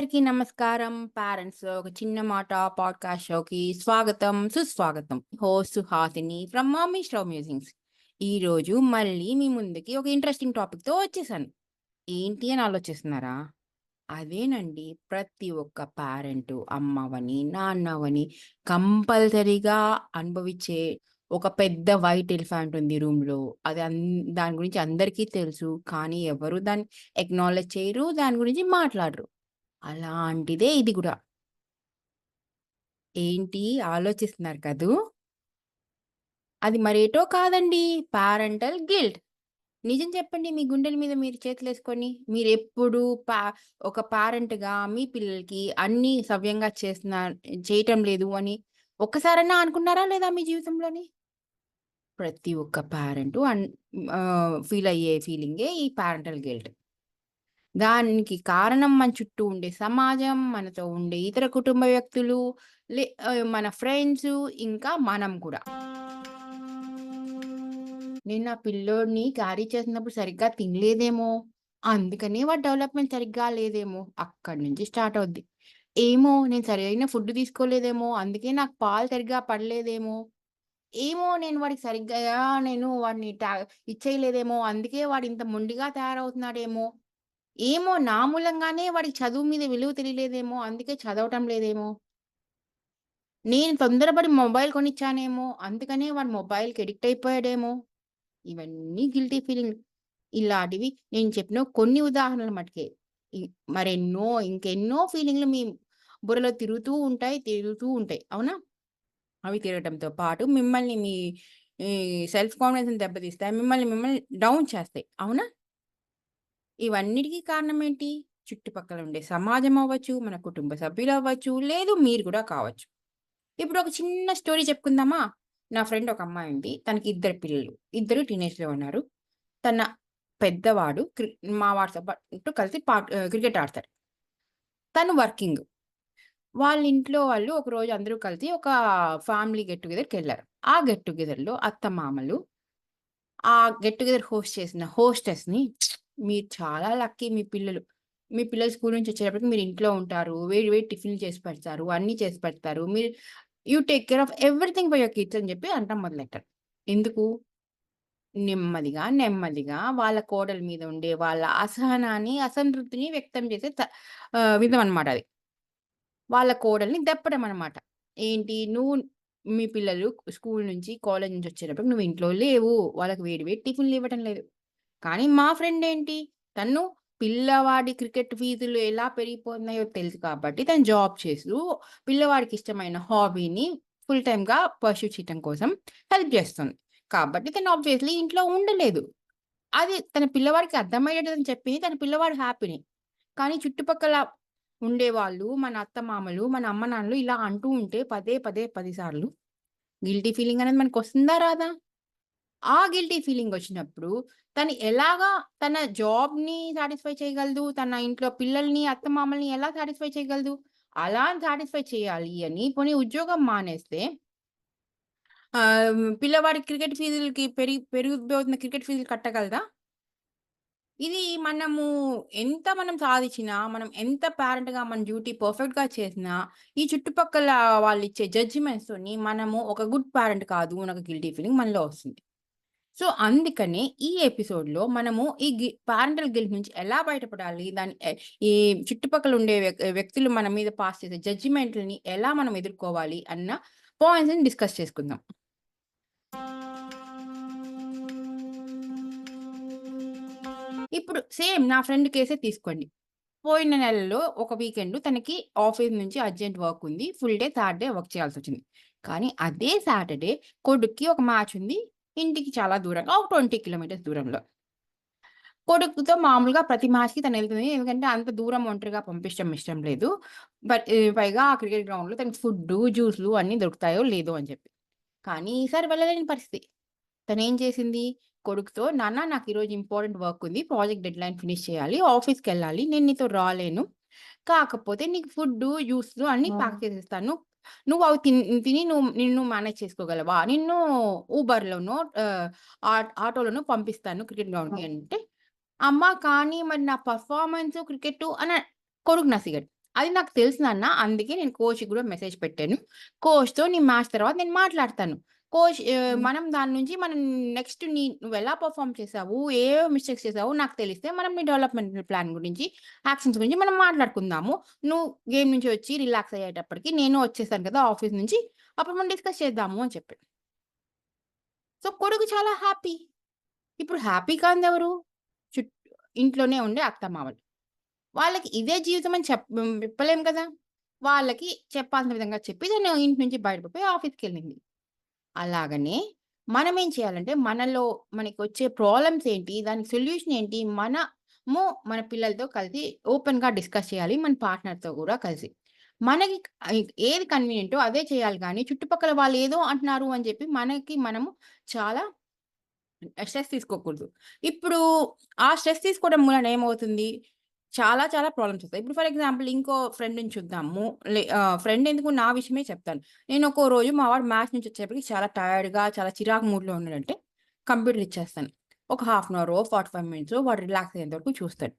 అందరికీ నమస్కారం. పేరెంట్స్ ఒక చిన్న మాట పాడ్కాస్ట్ షోకి స్వాగతం సుస్వాగతం. Host Suhasini from mommy show musings ఈ రోజు మళ్ళీ మీ ముందుకి ఒక ఇంట్రెస్టింగ్ టాపిక్తో వచ్చేసాను. ఏంటి అని ఆలోచిస్తున్నారా? అదేనండి ప్రతి ఒక్క పేరెంట్ అమ్మవని నాన్నవని కంపల్సరీగా అనుభవించే ఒక పెద్ద వైట్ ఎలిఫెంట్ ఉంది రూమ్లో. అది అన్ దాని గురించి అందరికీ తెలుసు కానీ ఎవరు దాన్ని ఎక్నాలెడ్జ్ చేయరు దాని గురించి మాట్లాడరు. అలాంటిదే ఇది కూడా. ఏంటి? ఆలోచిస్తున్నారు కదూ? అది మరేటో కాదండి. Parental guilt. నిజం చెప్పండి మీ గుండెల మీద మీరు చేతులేసుకొని. మీరు ఎప్పుడు పా ఒక పారెంట్గా మీ పిల్లలకి అన్ని సవ్యంగా చేస్తున్నా చేయటం లేదు అని ఒక్కసారన్నా అనుకున్నారా లేదా మీ జీవితంలోని? ప్రతి ఒక్క పేరెంట్ అన్ ఫీల్ అయ్యే ఫీలింగే ఈ పారెంటల్ గిల్ట్. దానికి కారణం మన చుట్టూ ఉండే సమాజం మనతో ఉండే ఇతర కుటుంబ వ్యక్తులు లే మన ఫ్రెండ్స్ ఇంకా మనం కూడా. నేను నా పిల్లోడిని క్యారీ చేసినప్పుడు సరిగ్గా తినలేదేమో అందుకనే వాడు డెవలప్మెంట్ సరిగ్గా లేదేమో అక్కడి నుంచి స్టార్ట్ అవుద్ది. ఏమో నేను సరైన ఫుడ్ తీసుకోలేదేమో అందుకే నాకు పాలు సరిగ్గా పడలేదేమో. ఏమో నేను వాడికి సరిగ్గా నేను వాడిని టా ఇచ్చేయలేదేమో అందుకే వాడు ఇంత మొండిగా తయారవుతున్నాడేమో ఏమో నా మూలంగానే వాడికి చదువు మీద విలువ తెలియలేదేమో అందుకే చదవటం లేదేమో. నేను తొందరపడి మొబైల్ కొనిచ్చానేమో అందుకనే వాడు మొబైల్కి ఎడిక్ట్ అయిపోయాడేమో. ఇవన్నీ గిల్టీ ఫీలింగ్. ఇలాంటివి నేను చెప్పిన కొన్ని ఉదాహరణలు మటుకే. మరెన్నో ఇంకెన్నో ఫీలింగ్లు మీ బుర్రలో తిరుగుతూ ఉంటాయి తిరుగుతూ ఉంటాయి. అవునా? అవి తిరగటంతో పాటు మిమ్మల్ని మీ సెల్ఫ్ కాన్ఫిడెన్స్ దెబ్బతీస్తాయి మిమ్మల్ని మిమ్మల్ని డౌన్ చేస్తాయి. అవునా? ఇవన్నిటికీ కారణం ఏంటి చుట్టుపక్కల ఉండే సమాజం అవ్వచ్చు మన కుటుంబ సభ్యులు అవ్వచ్చు లేదు మీరు కూడా కావచ్చు. ఇప్పుడు ఒక చిన్న స్టోరీ చెప్పుకుందామా? నా ఫ్రెండ్ ఒక అమ్మాయి ఉంది తనకి ఇద్దరు పిల్లలు. ఇద్దరు టీనేజ్లో ఉన్నారు. తన పెద్దవాడు మా వాడితో పాటు కలిసి క్రికెట్ ఆడతారు. తను వర్కింగ్. వాళ్ళ ఇంట్లో వాళ్ళు ఒక రోజు అందరూ కలిసి ఒక ఫ్యామిలీ గెట్ టుగెదర్కి వెళ్ళారు. ఆ గెట్ టుగెదర్లో అత్త మామలు ఆ గెట్ టుగెదర్ హోస్ట్ చేసిన హోస్టెస్ని మీరు చాలా లక్కీ మీ పిల్లలు. మీ పిల్లలు స్కూల్ నుంచి వచ్చేటప్పటికి మీరు ఇంట్లో ఉంటారు. వేడి వేడి టిఫిన్లు చేసి పెడతారు. అన్నీ చేసి పెడతారు. మీరు you take care of everything by your kids అని చెప్పి అంటాం మొదలెట్టారు. ఎందుకు? నెమ్మదిగా నెమ్మదిగా వాళ్ళ కోడల మీద ఉండే వాళ్ళ అసహనాన్ని అసంతృప్తిని వ్యక్తం చేసే విధం అనమాట అది. వాళ్ళ కోడల్ని దెప్పడం అనమాట ఏంటి? నువ్వు మీ పిల్లలు స్కూల్ నుంచి కాలేజ్ నుంచి వచ్చేటప్పుడు నువ్వు ఇంట్లో లేవు. వాళ్ళకి వేడి వేడి టిఫిన్లు ఇవ్వటం లేదు. కానీ మా ఫ్రెండ్ ఏంటి? తను పిల్లవాడి క్రికెట్ ఫీజులు ఎలా పెరిగిపోతున్నాయో తెలుసు కాబట్టి తను జాబ్ చేస్తూ పిల్లవాడికి ఇష్టమైన హాబీని ఫుల్ టైమ్గా పర్సూ చేయటం కోసం హెల్ప్ చేస్తుంది. కాబట్టి తను ఆబ్వియస్లీ ఇంట్లో ఉండలేదు. అది తన పిల్లవాడికి అర్థమయ్యేటని చెప్పి తన పిల్లవాడు హ్యాపీని. కానీ చుట్టుపక్కల ఉండేవాళ్ళు మన అత్త మామలు మన అమ్మ నాన్నలు ఇలా అంటూ ఉంటే పదే పదే పదిసార్లు గిల్టీ ఫీలింగ్ అనేది మనకు వస్తుందా రాదా? ఆ గిల్టీ ఫీలింగ్ వచ్చినప్పుడు తను ఎలాగా తన జాబ్ని సాటిస్ఫై చేయగలదు? తన ఇంట్లో పిల్లల్ని అత్త మామల్ని ఎలా సాటిస్ఫై చేయగలదు? అలా సాటిస్ఫై చేయాలి అని పోనీ ఉద్యోగం మానేస్తే పిల్లవాడి క్రికెట్ ఫీజులకి పెరిగి పెరిగిపోతున్న క్రికెట్ ఫీజులు కట్టగలదా? ఇది మనము ఎంత మనం సాధించినా మనం ఎంత పేరెంట్గా మన డ్యూటీ పర్ఫెక్ట్గా చేసినా ఈ చుట్టుపక్కల వాళ్ళు ఇచ్చే జడ్జిమెంట్స్తోని మనము ఒక గుడ్ పేరెంట్ కాదు అని ఒక గిల్టీ ఫీలింగ్ మనలో వస్తుంది. సో అందుకనే ఈ ఎపిసోడ్లో మనము ఈ గి పారెంటల్ గిల్ట్ నుంచి ఎలా బయటపడాలి? దాని ఈ చుట్టుపక్కల ఉండే వ్యక్- వ్యక్తులు మన మీద పాస్ చేసే జడ్జిమెంట్లని ఎలా మనం ఎదుర్కోవాలి? అన్న పాయింట్స్ని డిస్కస్ చేసుకుందాం. ఇప్పుడు సేమ్ నా ఫ్రెండ్ కేసే తీసుకోండి. పోయిన నెలలో ఒక వీకెండ్ తనకి ఆఫీస్ నుంచి అర్జెంట్ వర్క్ ఉంది. ఫుల్ డే సాటర్డే వర్క్ చేయాల్సి వచ్చింది కానీ అదే సాటర్డే కొడుక్కి ఒక మ్యాచ్ ఉంది. ఇంటికి చాలా దూరంగా ఒక ట్వంటీ కిలోమీటర్స్ దూరంలో. కొడుకుతో మామూలుగా ప్రతి మ్యాచ్కి తను వెళ్తుంది. ఎందుకంటే అంత దూరం ఒంటరిగా పంపించడం ఇష్టం లేదు. బట్ పైగా ఆ క్రికెట్ గ్రౌండ్లో తనకి ఫుడ్ జ్యూస్లు అన్నీ దొరుకుతాయో లేదో అని చెప్పి. కానీ ఈసారి వెళ్ళలేని పరిస్థితి. తను ఏం చేసింది? కొడుకుతో నాన్న నాకు ఈరోజు ఇంపార్టెంట్ వర్క్ ఉంది. ప్రాజెక్ట్ డెడ్ లైన్ ఫినిష్ చేయాలి. ఆఫీస్కి వెళ్ళాలి. నేను నీతో రాలేను. కాకపోతే నీకు ఫుడ్ జ్యూస్లు అన్ని ప్యాక్ చేసేస్తాను. నువ్వు అవి తిని తిని నువ్వు నిన్ను మేనేజ్ చేసుకోగలవా నిన్ను ఊబర్లోనో ఆటోలోనో పంపిస్తాను క్రికెట్ గ్రౌండ్కి అంటే అమ్మ కానీ మరి నా పర్ఫార్మెన్స్ క్రికెట్ అని కొడుకు నసిగాడు అది నాకు తెలుసు నాన్న. అందుకే నేను కోచ్‌కి గూడా మెసేజ్ పెట్టాను. కోచ్‌తో నీ మ్యాచ్ తర్వాత నేను మాట్లాడతాను. కోచ్ ఆహ్, హ్మ్. మనం దాని నుంచి మనం నెక్స్ట్ నీ నువ్వెలా పెర్ఫార్మ్ చేసావు? ఏ ఏ మిస్టేక్స్ చేసావో నాకు తెలిస్తే మనం నీ డెవలప్‌మెంటల్ ప్లాన్ గురించి, యాక్షన్స్ గురించి మనం మాట్లాడుకుందాము. నువ్వు గేమ్ నుంచి వచ్చి రిలాక్స్ అయ్యేటప్పటికి నేను వచ్చేసాను కదా! ఆఫీస్ నుంచి. అప్పుడు మనం డిస్కస్ చేద్దాము అని చెప్పాడు. సో, కొడుకు చాలా హ్యాపీ. ఇప్పుడు హ్యాపీ కానిదెవరు? చుట్ ఇంట్లోనే ఉండే అత్తమామలు. వాళ్ళకి ఇదే జీవితం అని చెప్ హ్మ్, చెప్పలేం కదా! వాళ్ళకి చెప్పాల్సిన విధంగా చెప్పి తను ఇంటి నుంచి బయటపడిపోయి ఆఫీస్‌కెళ్ళింది. అలాగనే మనమేం చేయాలంటే మనలో మనకొచ్చే ప్రాబ్లమ్స్ ఏంటి? దానికి సొల్యూషన్ ఏంటి? మనము మన పిల్లలతో కలిసి ఓపెన్‌గా డిస్కస్ చేయాలి. మన పార్ట్నర్‌తో కూడా కలిసి. మనకి ఏది కన్వీనియంటో అదే చేయాలి కానీ చుట్టుపక్కల వాళ్ళు ఏదో అంటున్నారు అని చెప్పి మనకి మనము చాలా స్ట్రెస్ తీసుకోకూడదు. ఇప్పుడు ఆ స్ట్రెస్ తీసుకోవడం మూలన ఏమవుతుంది? చాలా చాలా ప్రాబ్లమ్స్ వస్తాయి. ఇప్పుడు ఫర్ ఎగ్జాంపుల్ ఇంకో ఫ్రెండ్‌ని చూద్దాము. లే ఫ్రెండ్ ఎందుకు నా విషయమే చెప్తాను. నేను ఒక్కో రోజు మా వాడు మ్యాచ్ నుంచి వచ్చేప్పటికి చాలా టైర్డ్‌గా, చాలా చిరాకు మూడ్‌లో ఉన్నాడంటే కంప్యూటర్ ఇచ్చేస్తాను. ఒక half an hour forty five minutes వాడు రిలాక్స్ అయ్యేంత వరకు చూస్తాడు.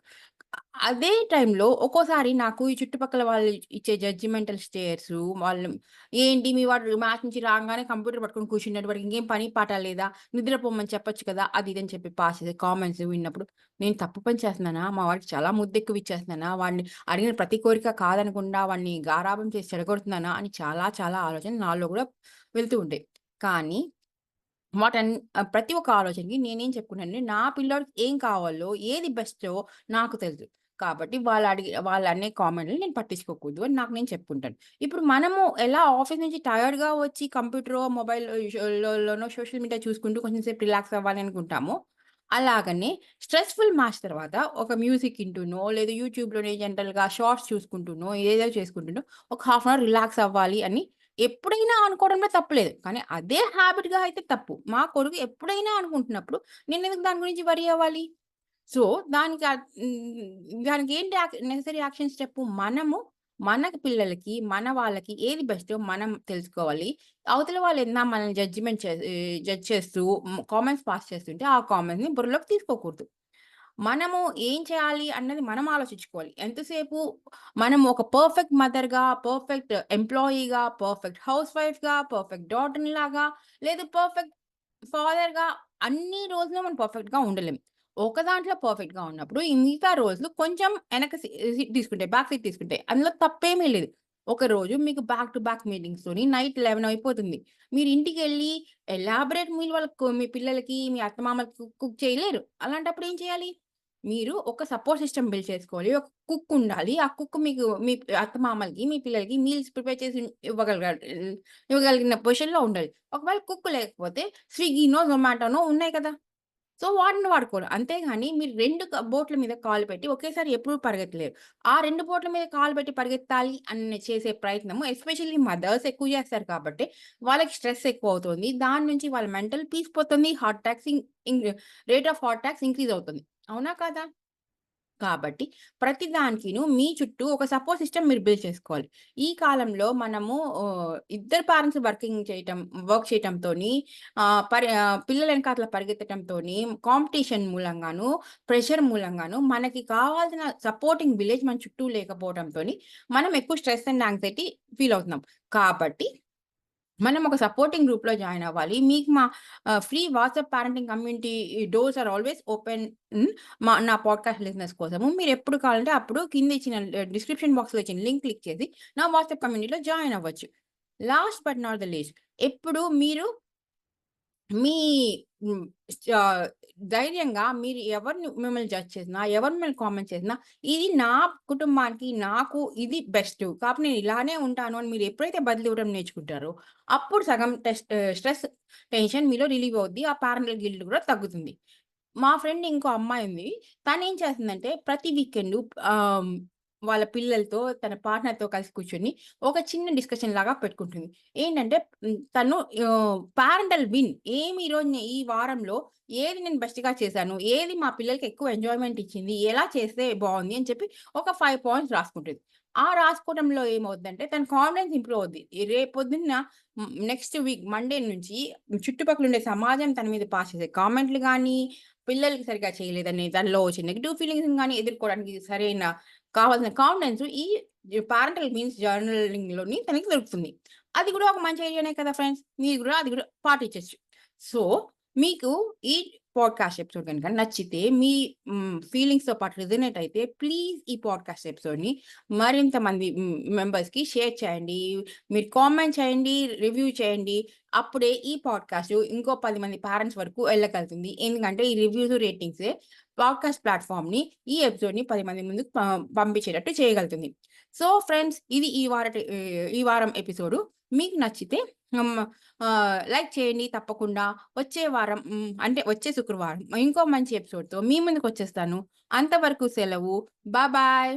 అదే టైంలో ఒక్కోసారి నాకు ఈ చుట్టుపక్కల వాళ్ళు ఇచ్చే జడ్జిమెంటల్ స్టేర్స్ వాళ్ళు ఏంటి మీ వాడు మ్యాచ్ నుంచి రాగానే కంప్యూటర్ పట్టుకొని కూర్చున్నాడు. వాడికి ఇంకేం పని పాట లేదా? నిద్రపోమని చెప్పొచ్చు కదా! అది ఇది అని చెప్పి పాస్ చేసే కామెంట్స్ విన్నప్పుడు నేను తప్పు పని చేస్తున్నానా? మా వాడికి చాలా ముద్దెక్కువ ఇచ్చేస్తున్నానా? వాడిని అడిగిన ప్రతి కోరిక కాదనకుండా వాడిని గారాభం చేసి చెడగొడుతున్నానా? అని చాలా చాలా ఆలోచన నాలో కూడా వెళ్తూ ఉంటాయి. కానీ వాటన్ ఆహ్, ప్రతి ఒక్క ఆలోచనకి నేనేం చెప్పుకున్నానంటే, నా పిల్లోడికి ఏం కావాలో, ఏది బెస్టో నాకు తెలుసు. కాబట్టి వాళ్ళు అడిగి వాళ్ళనే కామెంట్‌లు నేను పట్టించుకోకూడదు అని నాకు నేను చెప్పుకుంటాను. ఇప్పుడు మనము ఎలా ఆఫీస్ నుంచి టైర్డ్‌గా వచ్చి కంప్యూటర్ మొబైల్లోనో సోషల్ మీడియా చూసుకుంటూ కొంచెం సేపు రిలాక్స్ అవ్వాలి అనుకుంటాము అలాగనే స్ట్రెస్‌ఫుల్ మ్యాచ్ తర్వాత ఒక మ్యూజిక్ వింటునో లేదా యూట్యూబ్‌లోనే జనరల్‌గా షార్ట్స్ చూసుకుంటునో ఏదేదో చేసుకుంటునో ఒక హాఫ్ అన్ అవర్ రిలాక్స్ అవ్వాలి అని ఎప్పుడైనా అనుకోవడంలో తప్పలేదు కానీ అదే హ్యాబిట్గా అయితే తప్పు. మా కొడుకు ఎప్పుడైనా అనుకుంటున్నప్పుడు నేను ఎందుకు దాని గురించి వరి అవ్వాలి? సో, దానికి దానికి ఏంటి నెసరీ యాక్షన్ స్టెప్ మనము మన పిల్లలకి, మన వాళ్ళకి ఏది బెస్ట్ మనం తెలుసుకోవాలి. అవతల వాళ్ళు ఏదైనా మనల్ని జడ్జిమెంట్ చే జడ్జ్ చేస్తూ కామెంట్స్ పాస్ చేస్తుంటే ఆ కామెంట్స్‌ని బుర్రలోకి తీసుకోకూడదు. మనము ఏం చేయాలి అన్నది మనం ఆలోచించుకోవాలి. ఎంతసేపు మనం ఒక పర్ఫెక్ట్ మదర్‌గా, పర్ఫెక్ట్ ఎంప్లాయీగా, పర్ఫెక్ట్ హౌస్ వైఫ్‌గా, పర్ఫెక్ట్ డాటర్ లాగా లేదు పర్ఫెక్ట్ ఫాదర్‌గా అన్ని రోజులు మనం పర్ఫెక్ట్‌గా ఉండలేం. ఒక దాంట్లో పర్ఫెక్ట్‌గా ఉన్నప్పుడు ఇంకా మిగతా రోజులు కొంచెం వెనక సీట్ తీసుకుంటాయి. బ్యాక్ సీట్ తీసుకుంటాయి. అందులో తప్పేమీ లేదు. ఒకరోజు మీకు బ్యాక్ టు బ్యాక్ మీటింగ్స్ తోని నైట్ 11 అయిపోతుంది. మీరు ఇంటికెళ్ళి ఎలాబరేట్ మీల్ వాళ్ళకు మీ పిల్లలకి, మీ అత్తమామలకి కుక్ కుక్ చేయలేరు. అలాంటప్పుడు ఏం చేయాలి? మీరు ఒక సపోర్ట్ సిస్టమ్ బిల్డ్ చేసుకోవాలి. ఒక కుక్ ఉండాలి. ఆ కుక్ మీకు మీ అత్తమామలకి, మీ పిల్లలకి మీల్స్ ప్రిపేర్ చేసి ఇవ్వగలగాలి ఇవ్వగలిగిన పొజిషన్‌లో ఉండాలి. ఒకవేళ కుక్ లేకపోతే స్విగ్గీనో, జొమాటోనో ఉన్నాయి కదా! సో, వాటిని వాడుకోరు అంతేగాని మీరు రెండు బోట్ల మీద కాలు పెట్టి ఒకేసారి ఎప్పుడు పరిగెత్తలేరు. ఆ రెండు బోట్ల మీద కాలు పెట్టి పరిగెత్తాలి అని చేసే ప్రయత్నము ఎస్పెషల్లీ మదర్స్ ఎక్కువ చేస్తారు కాబట్టి వాళ్ళకి స్ట్రెస్ ఎక్కువ అవుతుంది దాని నుంచి వాళ్ళ మెంటల్ పీస్ పోతుంది. Heart attacks rate of heart attacks increase అవుతుంది. అవునా కాదా? కాబట్టి ప్రతి దానికిను మీ చుట్టూ ఒక సపోర్ట్ సిస్టమ్ మీరు బిల్డ్ చేసుకోవాలి. ఈ కాలంలో మనము ఇద్దరు పేరెంట్స్ వర్కింగ్ చేయటం వర్క్ చేయటంతోని పరి పిల్లల ఎనకాతల పరిగెత్తటంతోని కాంపిటీషన్ మూలంగాను, ప్రెషర్ మూలంగాను మనకి కావాల్సిన సపోర్టింగ్ విలేజ్ మన చుట్టూ లేకపోవడంతో మనం ఎక్కువ స్ట్రెస్ అండ్ యాంగ్జైటీ ఫీల్ అవుతున్నాం. కాబట్టి మనం ఒక సపోర్టింగ్ గ్రూప్‌లో జాయిన్ అవ్వాలి. మీకు మా free WhatsApp parenting community doors are always open మా నా పాడ్‌కాస్ట్ లిజనర్స్ కోసము. మీరు ఎప్పుడు కావాలంటే అప్పుడు కింద ఇచ్చిన డిస్క్రిప్షన్ బాక్స్‌లో ఇచ్చిన లింక్ క్లిక్ చేసి నా వాట్సాప్ కమ్యూనిటీలో జాయిన్ అవ్వచ్చు. Last but not the least ఎప్పుడు మీరు మీ ధైర్యంగా మీరు ఎవరిని మిమ్మల్ని జడ్జ్ చేసినా, ఎవరు మిమ్మల్ని కామెంట్ చేసినా, ఇది నా కుటుంబానికి, నాకు ఇది బెస్ట్ కాబట్టి నేను ఇలానే ఉంటాను అని మీరు ఎప్పుడైతే బదులివ్వడం నేర్చుకుంటారో, అప్పుడు సగం టెస్ట్ స్ట్రెస్, టెన్షన్ మీలో రిలీవ్ అవుద్ది. ఆ పేరెంటల్ గిల్డ్ కూడా తగ్గుతుంది. మా ఫ్రెండ్ ఇంకో అమ్మాయి ఉంది. తను ఏం చేస్తుందంటే ప్రతి వీకెండ్ వాళ్ళ పిల్లలతో, తన పార్ట్నర్‌తో కలిసి కూర్చొని ఒక చిన్న డిస్కషన్ లాగా పెట్టుకుంటుంది. ఏంటంటే తను పారెంటల్ విన్ ఏమి ఈరోజు ఈ వారంలో ఏది నేను బెస్ట్‌గా చేశాను? ఏది మా పిల్లలకి ఎక్కువ ఎంజాయ్‌మెంట్ ఇచ్చింది? ఎలా చేస్తే బాగుంది అని చెప్పి ఒక ఫైవ్ పాయింట్స్ రాసుకుంటుంది ఆ రాసుకోవడంలో ఏమవుతుందంటే తన కాన్ఫిడెన్స్ ఇంప్రూవ్ అవుద్ది. రేపొద్దున్న నెక్స్ట్ వీక్ మండే నుంచి చుట్టుపక్కల ఉండే సమాజం తన మీద పాస్ చేసే కామెంట్‌లు కానీ పిల్లలకి సరిగ్గా చేయలేదని దానిలో వచ్చే నెగిటివ్ ఫీలింగ్స్ కానీ ఎదుర్కోవడానికి సరైన కావాల్సిన కాన్ఫిడెన్స్ ఈ పారెంటల్ మీన్స్ జర్నలింగ్‌లోని తనకి దొరుకుతుంది. అది కూడా ఒక మంచి ఐడియానే కదా ఫ్రెండ్స్. మీరు కూడా అది కూడా పాటించొచ్చు. సో, మీకు ఈ పాడ్‌కాస్ట్ ఎపిసోడ్ కనుక నచ్చితే మీ ఫీలింగ్స్‌తో పాటు రిజనేట్ అయితే ప్లీజ్ ఈ పాడ్‌కాస్ట్ ఎపిసోడ్‌ని మరింత మంది మెంబర్స్‌కి షేర్ చేయండి. మీరు కామెంట్ చేయండి, రివ్యూ చేయండి. అప్పుడే ఈ పాడ్‌కాస్ట్ ఇంకో పది మంది పేరెంట్స్ వరకు వెళ్ళగలుగుతుంది ఎందుకంటే ఈ రివ్యూస్, రేటింగ్సే పాడ్‌కాస్ట్ ప్లాట్ఫామ్ని ఈ ఎపిసోడ్‌ని పది మంది ముందుకు పంపించేటట్టు చేయగలుగుతుంది. సో, ఫ్రెండ్స్ ఇది ఈ వార ఈ వారం ఎపిసోడు. మీకు నచ్చితే లైక్ చేయండి తప్పకుండా. వచ్చే వారం అంటే వచ్చే శుక్రవారం ఇంకో మంచి ఎపిసోడ్‌తో మీ ముందుకొచ్చేస్తాను. అంతవరకు సెలవు. Bye bye.